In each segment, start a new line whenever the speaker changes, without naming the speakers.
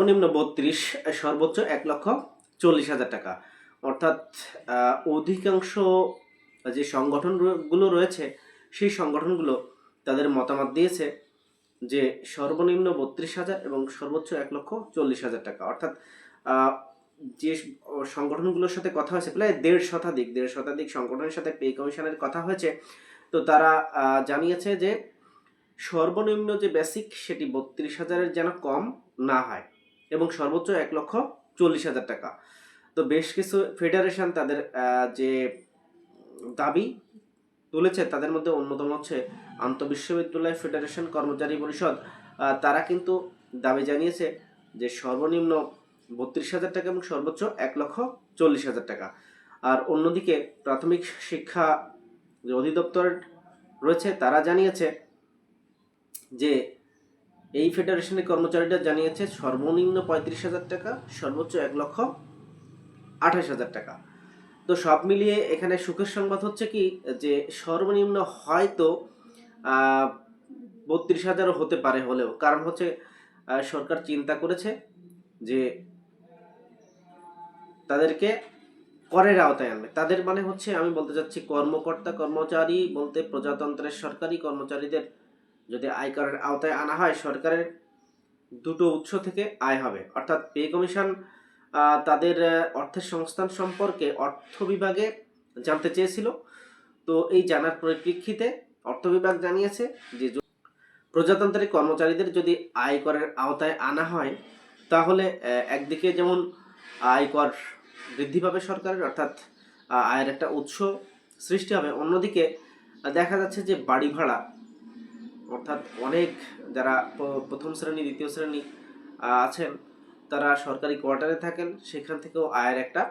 সর্বনিম্ন বত্রিশ, সর্বোচ্চ এক লক্ষ চল্লিশ হাজার টাকা। অর্থাৎ অধিকাংশ যে সংগঠনগুলো রয়েছে, সেই সংগঠনগুলো তাদের মতামত দিয়েছে যে সর্বনিম্ন বত্রিশ হাজার এবং সর্বোচ্চ এক লক্ষ চল্লিশ হাজার টাকা। অর্থাৎ যে সংগঠনগুলোর সাথে কথা হয়েছে, প্রায় দেড় শতাধিক দেড় শতাধিক সংগঠনের সাথে পে কমিশনের কথা হয়েছে, তো তারা জানিয়েছে যে সর্বনিম্ন যে বেসিক সেটি বত্রিশ হাজারের যেন কম না হয়। এবং সর্বোচ্চ এক লক্ষ চল্লিশ হাজার টাকা। তো বেশ কিছু ফেডারেশন তাদের যে দাবি তুলেছে, তাদের মধ্যে অন্যতম হচ্ছে আন্তঃবিশ্ববিদ্যালয় ফেডারেশন কর্মচারী পরিষদ। তারা কিন্তু দাবি জানিয়েছে যে সর্বনিম্ন বত্রিশ হাজার টাকা এবং সর্বোচ্চ এক লক্ষ চল্লিশ হাজার টাকা। আর অন্যদিকে প্রাথমিক শিক্ষা যে অধিদপ্তর রয়েছে, তারা জানিয়েছে যে এই ফেডারেশনের কর্মচারীরা জানিয়েছে সর্বনিম্ন পঁয়ত্রিশ হাজার টাকা, সর্বোচ্চ এক লক্ষ আঠাশ হাজার টাকা। তো সব মিলিয়ে এখানে সুখের সংবাদ হচ্ছে কি, যে সর্বনিম্ন হয়তো বত্রিশ হাজারও হতে পারে হলেও। কারণ হচ্ছে সরকার চিন্তা করেছে যে তাদেরকে করের আওতায় আনবে। তাদের মানে হচ্ছে, আমি বলতে চাচ্ছি কর্মকর্তা কর্মচারী বলতে প্রজাতন্ত্রের সরকারি কর্মচারীদের যদি আয়করের আওতায় আনা হয়, সরকারের দুটো উৎস থেকে আয় হবে। অর্থাৎ পে কমিশন তাদের অর্থের সংস্থান সম্পর্কে অর্থ বিভাগে জানতে চেয়েছিল। তো এই জানার পরিপ্রেক্ষিতে অর্থ বিভাগ জানিয়েছে যে প্রজাতান্ত্রিক কর্মচারীদের যদি আয়করের আওতায় আনা হয়, তাহলে একদিকে যেমন আয়কর বৃদ্ধি পাবে সরকারের, অর্থাৎ আয়ের একটা উৎস সৃষ্টি হবে। অন্যদিকে, দেখা যাচ্ছে যে বাড়ি ভাড়া অর্থাৎ অনেক যারা প্রথম শ্রেণি, দ্বিতীয় শ্রেণি আছেন, তারা সরকারি কোয়ার্টারে থাকেন, সেখান থেকেও আয়ের একটা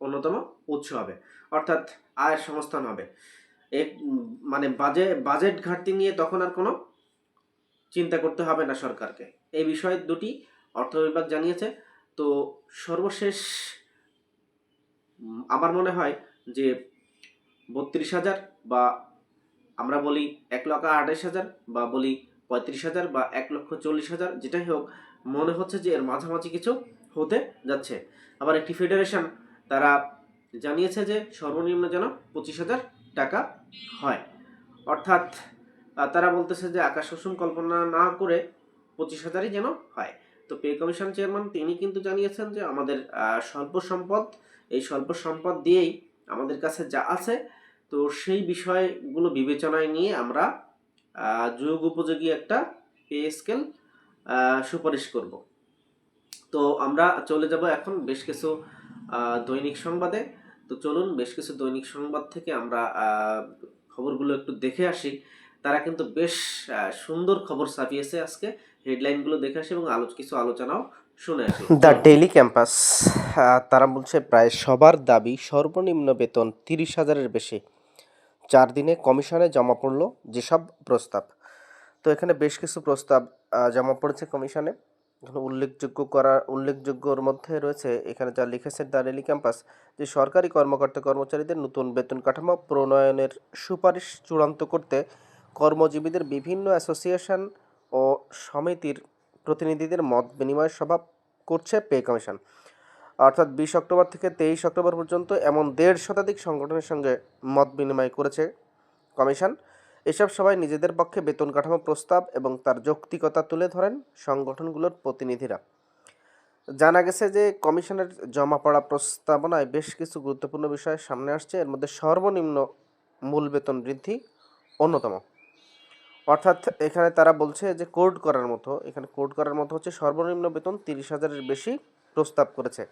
অন্যতম উৎস হবে, অর্থাৎ আয়ের সংস্থান হবে। এক মানে বাজে, বাজেট ঘাটতি নিয়ে তখন আর কোনো চিন্তা করতে হবে না সরকারকে। এই বিষয়ে দুটি অর্থ বিভাগ জানিয়েছে। তো সর্বশেষ আমার মনে হয় যে বত্রিশ হাজার বা আমরা বলি এক লক্ষ আঠাশ হাজার বা বলি পঁয়ত্রিশ হাজার বা এক লক্ষ চল্লিশ হাজার, যেটাই হোক, মনে হচ্ছে যে এর মাঝামাঝি কিছু হতে যাচ্ছে। আবার একটি ফেডারেশন তারা জানিয়েছে যে সর্বনিম্ন যেন পঁচিশ হাজার টাকা হয়। অর্থাৎ তারা বলতেছে যে আকাশ কুসুম কল্পনা না করে পঁচিশ হাজারই যেন হয়। তো পে কমিশন চেয়ারম্যান তিনি কিন্তু জানিয়েছেন যে আমাদের স্বল্প সম্পদ, এই স্বল্প সম্পদ দিয়েই আমাদের কাছে যা আছে তো সেই বিষয়গুলো বিবেচনায় নিয়ে আমরা যোগ উপযোগী একটা পে স্কেল সুপারিশ করব। তো আমরা চলে যাব এখন বেশ কিছু দৈনিক সংবাদে। তো চলুন বেশ কিছু দৈনিক সংবাদ থেকে আমরা খবরগুলো একটু দেখে আসি। তারা কিন্তু বেশ সুন্দর খবর ছাপিয়েছে আজকে। হেডলাইনগুলো দেখে আসি এবং আলোচ কিছু আলোচনাও শুনে আসি।
দ্য ডেইলি ক্যাম্পাস তারা বলছে, প্রায় সবার দাবি সর্বনিম্ন বেতন তিরিশ হাজারের বেশি। চার দিনে কমিশনে জমা পড়ল যেসব প্রস্তাব। তো এখানে বেশ কিছু প্রস্তাব জমা পড়েছে কমিশনে। এখানে উল্লেখযোগ্য করা উল্লেখযোগ্যর মধ্যে রয়েছে, এখানে যা লিখেছে দ্য ডেইলি ক্যাম্পাস, যে সরকারি কর্মকর্তা কর্মচারীদের নতুন বেতন কাঠামো প্রণয়নের সুপারিশ চূড়ান্ত করতে কর্মজীবীদের বিভিন্ন অ্যাসোসিয়েশন ও সমিতির প্রতিনিধিদের মত বিনিময় সভা করছে পে কমিশন। অর্থাৎ বিশ অক্টোবর থেকে তেইশ অক্টোবর পর্যন্ত এমন দেড় শতাধিক সংগঠনের সঙ্গে মত বিনিময় করেছে কমিশন। এসব সবাই নিজেদের পক্ষে বেতন কাঠামো প্রস্তাব এবং তার যৌক্তিকতা তুলে ধরেন সংগঠনগুলোর প্রতিনিধিরা। জানা গেছে যে কমিশনের জমা পড়া প্রস্তাবনায় বেশ কিছু গুরুত্বপূর্ণ বিষয় সামনে আসছে। এর মধ্যে সর্বনিম্ন মূল বেতন বৃদ্ধি অন্যতম। অর্থাৎ এখানে তারা বলছে যে কোর্ট করার মতো, এখানে কোর্ট করার মতো হচ্ছে সর্বনিম্ন বেতন তিরিশ হাজারের বেশি প্রস্তাব করেছে।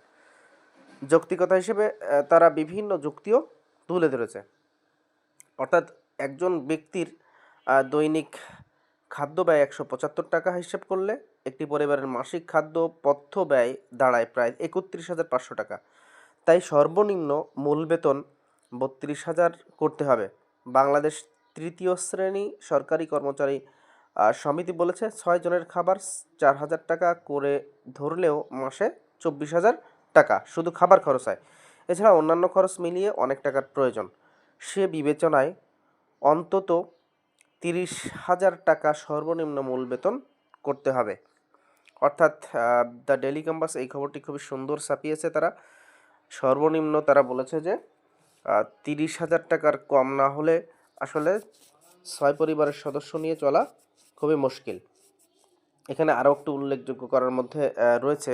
যৌক্তিকতা হিসেবে তারা বিভিন্ন যুক্তিও তুলে ধরেছে। অর্থাৎ একজন ব্যক্তির দৈনিক খাদ্য ব্যয় একশো পঁচাত্তর টাকা হিসেব করলে একটি পরিবারের মাসিক খাদ্য পথ্য ব্যয় দাঁড়ায় প্রায় একত্রিশ হাজার পাঁচশো টাকা। তাই সর্বনিম্ন মূল বেতন বত্রিশ হাজার করতে হবে। বাংলাদেশ তৃতীয় শ্রেণি সরকারি কর্মচারী সমিতি বলেছে, ছয় জনের খাবার চার হাজার টাকা করে ধরলেও মাসে চব্বিশ হাজার টাকা, শুধু খাবার খরচ হয়। এছাড়া অন্যান্য খরচ মিলিয়ে অনেক টাকার প্রয়োজন। সে বিবেচনায় অন্তত তিরিশ হাজার টাকা সর্বনিম্ন মূল বেতন করতে হবে।
অর্থাৎ দ্য ডেলি ক্যাম্পাস এই খবরটি খুবই সুন্দর ছাপিয়েছে তারা। সর্বনিম্ন তারা বলেছে যে তিরিশ হাজার টাকার কম না হলে আসলে ছয় পরিবারের সদস্য নিয়ে চলা খুবই মুশকিল। এখানে আরও একটু উল্লেখযোগ্য করার মধ্যে রয়েছে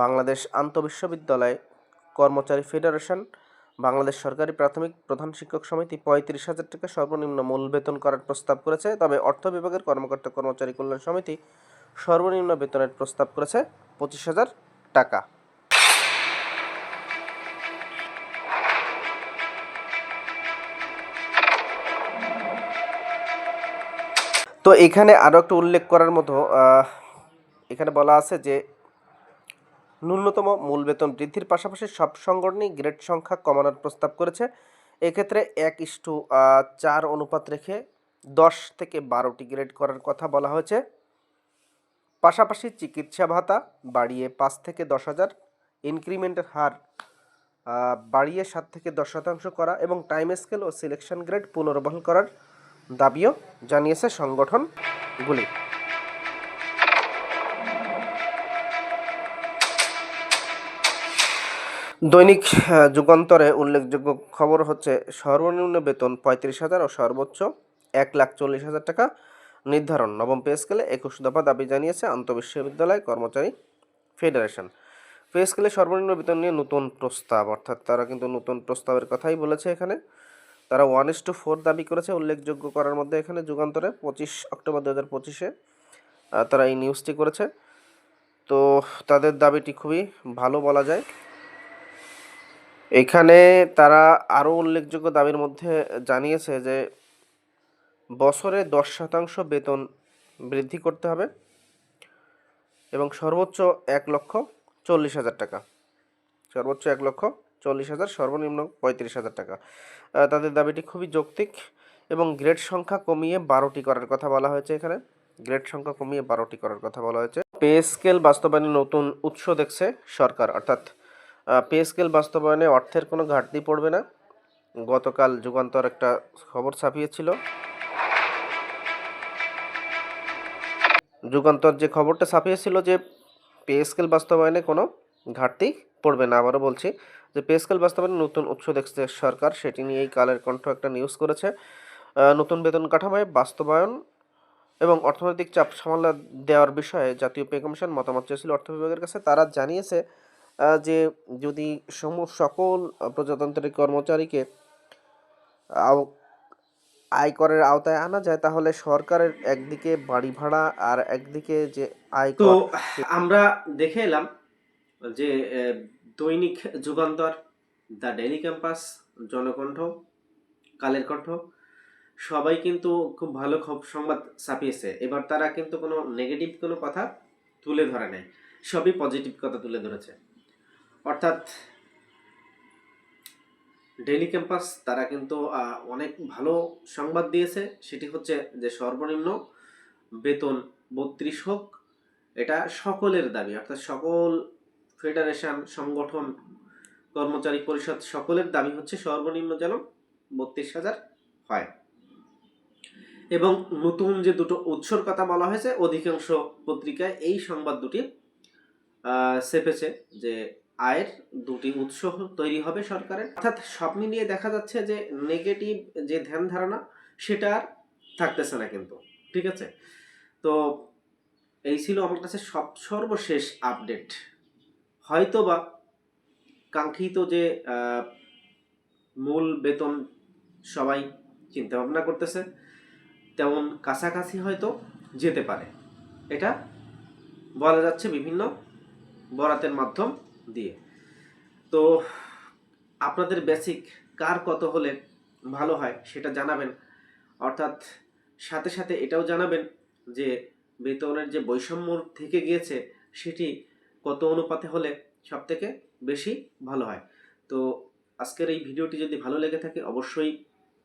বাংলাদেশ আন্তঃবিশ্ববিদ্যালয় কর্মচারী ফেডারেশন, বাংলাদেশ সরকারি প্রাথমিক প্রধান শিক্ষক সমিতি পঁয়ত্রিশ হাজার টাকা সর্বনিম্ন মূল বেতন করার প্রস্তাব করেছে। তবে অর্থ বিভাগের কর্মকর্তা কর্মচারী কল্যাণ সমিতি সর্বনিম্ন বেতনের প্রস্তাব করেছে পঁচিশ হাজার টাকা। তো এখানে আরও একটু উল্লেখ করার মতো এখানে বলা আছে যে ন্যূনতম মূল বেতন বৃদ্ধির পাশাপাশি সব সংগঠনই গ্রেড সংখ্যা কমানোর প্রস্তাব করেছে। এক্ষেত্রে এক ইস্টু চার অনুপাত রেখে দশ থেকে বারোটি গ্রেড করার কথা বলা হয়েছে। পাশাপাশি চিকিৎসা ভাতা বাড়িয়ে পাঁচ থেকে দশ হাজার, ইনক্রিমেন্টের হার বাড়িয়ে সাত থেকে দশ শতাংশ করা এবং টাইম স্কেল ও সিলেকশন গ্রেড পুনর্বহাল করার দাবিও জানিয়েছে সংগঠনগুলি। দৈনিক যুগান্তরে উল্লেখযোগ্য খবর হচ্ছে, সর্বনিম্ন বেতন পঁয়ত্রিশ হাজার ও সর্বোচ্চ এক লাখ চল্লিশ হাজার টাকা নির্ধারণ। নবম পে স্কেলে একুশ দফা দাবি জানিয়েছে আন্তঃবিশ্ববিদ্যালয় কর্মচারী ফেডারেশন। পে স্কেলে সর্বনিম্ন বেতন নিয়ে নতুন প্রস্তাব, অর্থাৎ তারা কিন্তু নতুন প্রস্তাবের কথাই বলেছে এখানে। তারা ওয়ান ইস টু ফোর দাবি করেছে, উল্লেখযোগ্য করার মধ্যে এখানে যুগান্তরে পঁচিশ অক্টোবর দু হাজার পঁচিশে তারা এই নিউজটি করেছে। তো তাদের দাবিটি খুবই ভালো বলা যায়। এখানে তারা আরও উল্লেখযোগ্য দাবির মধ্যে জানিয়েছে যে বছরে দশ শতাংশ বেতন বৃদ্ধি করতে হবে এবং সর্বোচ্চ এক লক্ষ চল্লিশ হাজার টাকা। সর্বোচ্চ এক লক্ষ চল্লিশ হাজার, সর্বনিম্ন পঁয়ত্রিশ হাজার টাকা। তাদের দাবিটি খুবই যৌক্তিক এবং গ্রেড সংখ্যা কমিয়ে বারোটি করার কথা বলা হয়েছে এখানে। গ্রেড সংখ্যা কমিয়ে বারোটি করার কথা বলা হয়েছে। পে স্কেল বাস্তবায়নে নতুন উৎস দেখছে সরকার, অর্থাৎ পে স্কেল বাস্তবায়নে অর্থের কোনো ঘাটতি পড়বে না। গতকাল যুগান্তর একটা খবর ছাপিয়েছিল। যুগান্তর যে খবরটা ছাপিয়েছিল যে পে স্কেল বাস্তবায়নে কোনো ঘাটতি পড়বে না, আবারও বলছি যে পে স্কেল বাস্তবায়নে নতুন উৎস দেখছে সরকার, সেটি নিয়েই কালের কণ্ঠ একটা নিউজ করেছে। নতুন বেতন কাঠামোয় বাস্তবায়ন এবং অর্থনৈতিক চাপ সামাল দেওয়ার বিষয়ে জাতীয় পে কমিশন মতামত চেয়েছিল অর্থ বিভাগের কাছে। তারা জানিয়েছে যে যদি সম, সকল প্রজাতন্ত্রের কর্মচারীকে আয়করের আওতায় আনা যায়, তাহলে সরকারের একদিকে বাড়ি ভাড়া আর একদিকে যে
আয়
তো
আমরা দেখে এলাম যে Dainik Jugantor, the Daily Campus, Janakantha, Kaler Kantha, সবাই কিন্তু খুব ভালো খব- সংবাদ ছাপিয়েছে। এবার তারা কিন্তু কোনো নেগেটিভ কোনো কথা তুলে ধরে নাই। সবই পজিটিভ কথা তুলে ধরেছে। অর্থাৎ ডেইলি ক্যাম্পাস তারা কিন্তু অনেক ভালো সংবাদ দিয়েছে। সেটি হচ্ছে যে সর্বনিম্ন বেতন বত্রিশ হোক, এটা সকলের দাবি। অর্থাৎ সকল ফেডারেশন, সংগঠন, কর্মচারী পরিষদ সকলের দাবি হচ্ছে সর্বনিম্ন যেন বত্রিশ হাজার হয়। এবং নতুন যে দুটো উৎসর কথা বলা হয়েছে, অধিকাংশ পত্রিকায় এই সংবাদ দুটি চেপেছে যে আয়ের দুটি উৎস তৈরি হবে সরকারের। অর্থাৎ সব মিলিয়ে দেখা যাচ্ছে যে নেগেটিভ যে ধ্যান ধারণা, সেটা আর থাকতেছে না কিন্তু। ঠিক আছে? তো এই ছিল আমার কাছে সব সর্বশেষ আপডেট হয়তো বা কাঙ্ক্ষিত যে মূল বেতন সবাই চিন্তা ভাবনা করতেছে, তেমন কাছাকাছি হয়তো যেতে পারে। এটা বলা যাচ্ছে বিভিন্ন বরাতের মাধ্যম। দিয়ে। তো আপনাদের বেসিক কার কত হলে ভালো হয় সেটা জানাবেন। অর্থাৎ সাথে সাথে এটাও জানাবেন যে বেতনের যে বৈষম্য থেকে গিয়েছে সেটি কত অনুপাতে হলে সব থেকে বেশি ভালো হয়। তো আজকের এই ভিডিওটি যদি ভালো লেগে থাকে অবশ্যই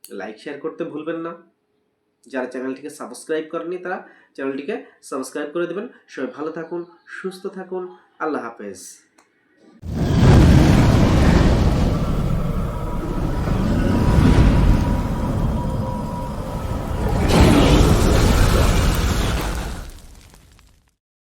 লাইক শেয়ার করতে ভুলবেন না। যারা চ্যানেলটিকে সাবস্ক্রাইব করেনি তারা চ্যানেলটিকে সাবস্ক্রাইব করে দেবেন। সবাই ভালো থাকুন, সুস্থ থাকুন। আল্লাহ হাফেজ।